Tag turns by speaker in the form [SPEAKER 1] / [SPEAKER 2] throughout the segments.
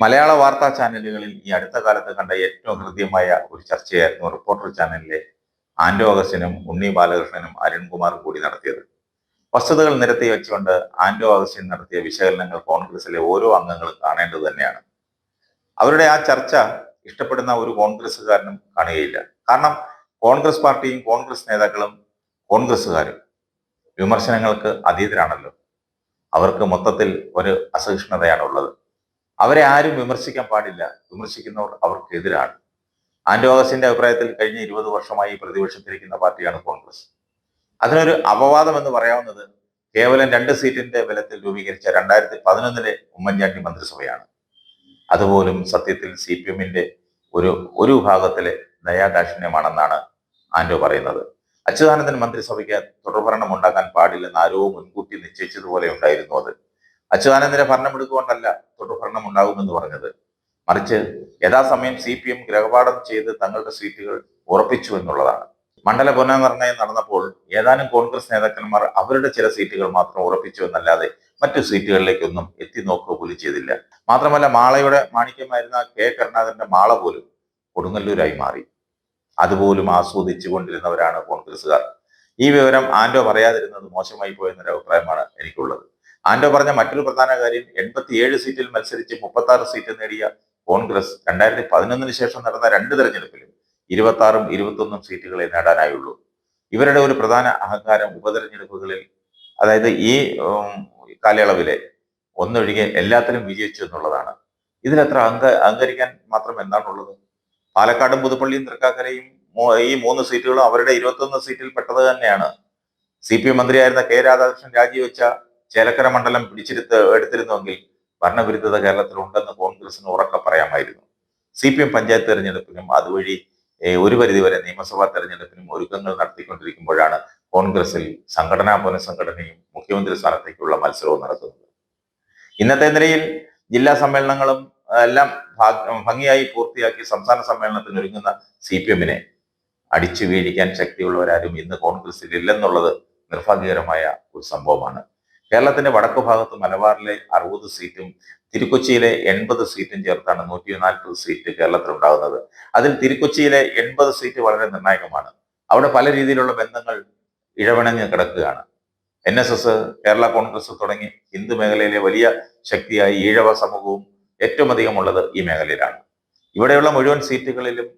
[SPEAKER 1] മലയാള വാർത്താ ചാനലുകളിൽ ഈ അടുത്ത കാലത്ത് കണ്ട ഏറ്റവും ഹൃദ്യമായ ഒരു ചർച്ചയായിരുന്നു റിപ്പോർട്ടർ ചാനലിലെ ആന്റോ അഗസ്റ്റിനും ഉണ്ണി ബാലകൃഷ്ണനും അരുൺകുമാർ കൂടി നടത്തിയത്. വസ്തുതകൾ നിരത്തി വെച്ചുകൊണ്ട് ആന്റോ അഗസ്റ്റിൻ നടത്തിയ വിശകലനങ്ങൾ കോൺഗ്രസിലെ ഓരോ അംഗങ്ങളും കാണേണ്ടത് തന്നെയാണ്. അവരുടെ ആ ചർച്ച ഇഷ്ടപ്പെടുന്ന ഒരു കോൺഗ്രസ്സുകാരനും കാണുകയില്ല. കാരണം കോൺഗ്രസ് പാർട്ടിയും കോൺഗ്രസ് നേതാക്കളും കോൺഗ്രസ്സുകാരും. വിമർശനങ്ങൾക്ക് അതീതരാണല്ലോ. അവർക്ക് മൊത്തത്തിൽ ഒരു അസഹിഷ്ണുതയാണുള്ളത്. അവരെ ആരും വിമർശിക്കാൻ പാടില്ല. വിമർശിക്കുന്നവർ അവർക്കെതിരാണ്. ആന്റോ അഗസ്റ്റിന്റെ അഭിപ്രായത്തിൽ കഴിഞ്ഞ ഇരുപത് വർഷമായി പ്രതിപക്ഷത്തിരിക്കുന്ന പാർട്ടിയാണ് കോൺഗ്രസ്. അതിനൊരു അപവാദം എന്ന് പറയാവുന്നത് കേവലം രണ്ട് സീറ്റിന്റെ ബലത്തിൽ രൂപീകരിച്ച രണ്ടായിരത്തി പതിനൊന്നിലെ ഉമ്മൻചാണ്ടി മന്ത്രിസഭയാണ്. അതുപോലും സത്യത്തിൽ സി പി എമ്മിന്റെ ഒരു ഒരു വിഭാഗത്തിലെ ദയാദാക്ഷിണ്യമാണെന്നാണ് ആന്റോ പറയുന്നത്. അച്യുതാനന്ദൻ മന്ത്രിസഭയ്ക്ക് തുടർഭരണം ഉണ്ടാക്കാൻ പാടില്ലെന്ന് ആരോ മുൻകൂട്ടി നിശ്ചയിച്ചതുപോലെ ഉണ്ടായിരുന്നു അത്. അച്യുതാനന്ദന്റെ ഭരണമെടുക്കുകൊണ്ടല്ല തുടർ തുടർഭരണം ഉണ്ടാകുമെന്ന് പറഞ്ഞത്. മറിച്ച് യഥാസമയം സി പി എം ഗ്രഹപാഠം ചെയ്ത് തങ്ങളുടെ സീറ്റുകൾ ഉറപ്പിച്ചു എന്നുള്ളതാണ്. മണ്ഡല പുനർനിർണയം നടന്നപ്പോൾ ഏതാനും കോൺഗ്രസ് നേതാക്കന്മാർ അവരുടെ ചില സീറ്റുകൾ മാത്രം ഉറപ്പിച്ചു എന്നല്ലാതെ മറ്റു സീറ്റുകളിലേക്കൊന്നും എത്തി നോക്കുക പോലും ചെയ്തില്ല. മാത്രമല്ല മാളയുടെ മാണിക്യമായിരുന്ന കെ കരുണാകരന്റെ മാള പോലും കൊടുങ്ങല്ലൂരായി മാറി. അതുപോലും ആസ്വദിച്ചു കൊണ്ടിരുന്നവരാണ് കോൺഗ്രസ്സുകാർ. ഈ വിവരം ആന്റോ പറയാതിരുന്നത് മോശമായി പോയെന്നൊരു അഭിപ്രായമാണ് എനിക്കുള്ളത്. ആന്റോ പറഞ്ഞ മറ്റൊരു പ്രധാന കാര്യം എൺപത്തിയേഴ് സീറ്റിൽ മത്സരിച്ച് മുപ്പത്തി ആറ് സീറ്റ് നേടിയ കോൺഗ്രസ് രണ്ടായിരത്തി പതിനൊന്നിന് ശേഷം നടന്ന രണ്ട് തെരഞ്ഞെടുപ്പിലും ഇരുപത്തി ആറും ഇരുപത്തൊന്നും സീറ്റുകളെ നേടാനായുള്ളൂ. ഇവരുടെ ഒരു പ്രധാന അഹങ്കാരം ഉപതെരഞ്ഞെടുപ്പുകളിൽ അതായത് ഈ കാലയളവിലെ ഒന്നൊഴികെ എല്ലാത്തിലും വിജയിച്ചു എന്നുള്ളതാണ്. ഇതിലെത്ര അങ്ക അഹങ്കരിക്കാൻ മാത്രം എന്താണുള്ളത്? പാലക്കാടും പുതുപ്പള്ളിയും തൃക്കാക്കരയും ഈ മൂന്ന് സീറ്റുകളും അവരുടെ ഇരുപത്തൊന്ന് സീറ്റിൽ പെട്ടത് തന്നെയാണ്. സി പി എം മന്ത്രിയായിരുന്ന കെ രാധാകൃഷ്ണൻ രാജിവെച്ച ചേലക്കര മണ്ഡലം പിടിച്ചെടുത്ത് എടുത്തിരുന്നുവെങ്കിൽ ഭരണവിരുദ്ധത കേരളത്തിൽ ഉണ്ടെന്ന് കോൺഗ്രസിന് ഉറക്കെ പറയാമായിരുന്നു. സി പി എം പഞ്ചായത്ത് തെരഞ്ഞെടുപ്പിനും അതുവഴി ഒരു പരിധിവരെ നിയമസഭാ തെരഞ്ഞെടുപ്പിനും ഒരുക്കങ്ങൾ നടത്തിക്കൊണ്ടിരിക്കുമ്പോഴാണ് കോൺഗ്രസിൽ സംഘടനാ പുനഃസംഘടനയും മുഖ്യമന്ത്രി സ്ഥാനത്തേക്കുള്ള മത്സരവും നടക്കുന്നത് ഇന്നത്തെ നിലയിൽ ജില്ലാ സമ്മേളനങ്ങളും എല്ലാം ഭംഗിയായി പൂർത്തിയാക്കി സംസ്ഥാന സമ്മേളനത്തിന് ഒരുങ്ങുന്ന സി പി എമ്മിനെ അടിച്ചു വീഴിക്കാൻ ശക്തിയുള്ളവരാരും ഇന്ന് കോൺഗ്രസിൽ ഇല്ലെന്നുള്ളത് നിർഭാഗ്യകരമായ ഒരു സംഭവമാണ്. കേരളത്തിന്റെ വടക്കു ഭാഗത്ത് മലബാറിലെ അറുപത് സീറ്റും തിരുക്കൊച്ചിയിലെ എൺപത് സീറ്റും ചേർത്താണ് നൂറ്റി നാൽപ്പത് സീറ്റ് കേരളത്തിൽ ഉണ്ടാകുന്നത് അതിൽ തിരുക്കൊച്ചിയിലെ എൺപത് സീറ്റ് വളരെ നിർണായകമാണ്. അവിടെ പല രീതിയിലുള്ള ബന്ധങ്ങൾ ഇഴവിണങ്ങി കിടക്കുകയാണ്. N S S Kerala Congress തുടങ്ങി ഹിന്ദു മേഖലയിലെ വലിയ ശക്തിയായി ഈഴവ സമൂഹവും ഏറ്റവും അധികം ഉള്ളത് ഈ മേഖലയിലാണ്. ഇവിടെയുള്ള മുഴുവൻ സീറ്റുകളിലും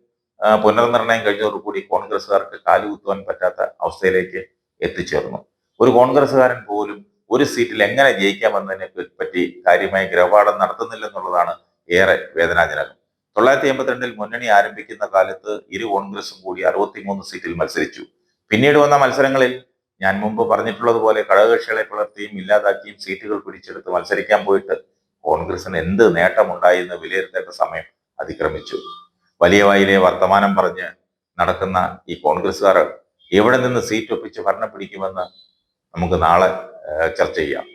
[SPEAKER 1] പുനർനിർണയം കഴിഞ്ഞതോടുകൂടി കോൺഗ്രസ്സുകാർക്ക് കാലുകുത്തുവാൻ പറ്റാത്ത അവസ്ഥയിലേക്ക് എത്തിച്ചേർന്നു. ഒരു കോൺഗ്രസ്സുകാരൻ പോലും ഒരു സീറ്റിൽ എങ്ങനെ ജയിക്കാമെന്നതിനെ പറ്റി കാര്യമായി ഗ്രഹപാഠം നടത്തുന്നില്ലെന്നുള്ളതാണ് ഏറെ വേദനാജനകം. തൊള്ളായിരത്തി എൺപത്തിരണ്ടിൽ മുന്നണി ആരംഭിക്കുന്ന കാലത്ത് ഇരു കോൺഗ്രസും കൂടി അറുപത്തിമൂന്ന് സീറ്റിൽ മത്സരിച്ചു. പിന്നീട് വന്ന മത്സരങ്ങളിൽ ഞാൻ മുമ്പ് പറഞ്ഞിട്ടുള്ളതുപോലെ ഘടകകക്ഷികളെ പിളർത്തിയും ഇല്ലാതാക്കിയും സീറ്റുകൾ പിടിച്ചെടുത്ത് മത്സരിക്കാൻ പോയിട്ട് കോൺഗ്രസിന് എന്ത് നേട്ടമുണ്ടായി എന്ന് വിലയിരുത്തേണ്ട സമയം അതിക്രമിച്ചു. വലിയ വായിലെ വർത്തമാനം പറഞ്ഞ് നടക്കുന്ന ഈ കോൺഗ്രസ്സുകാർ എവിടെ നിന്ന് സീറ്റ് ഒപ്പിച്ച് ഭരണം പിടിക്കുമെന്ന് നമുക്ക് നാളെ ചർച്ച ചെയ്യാം.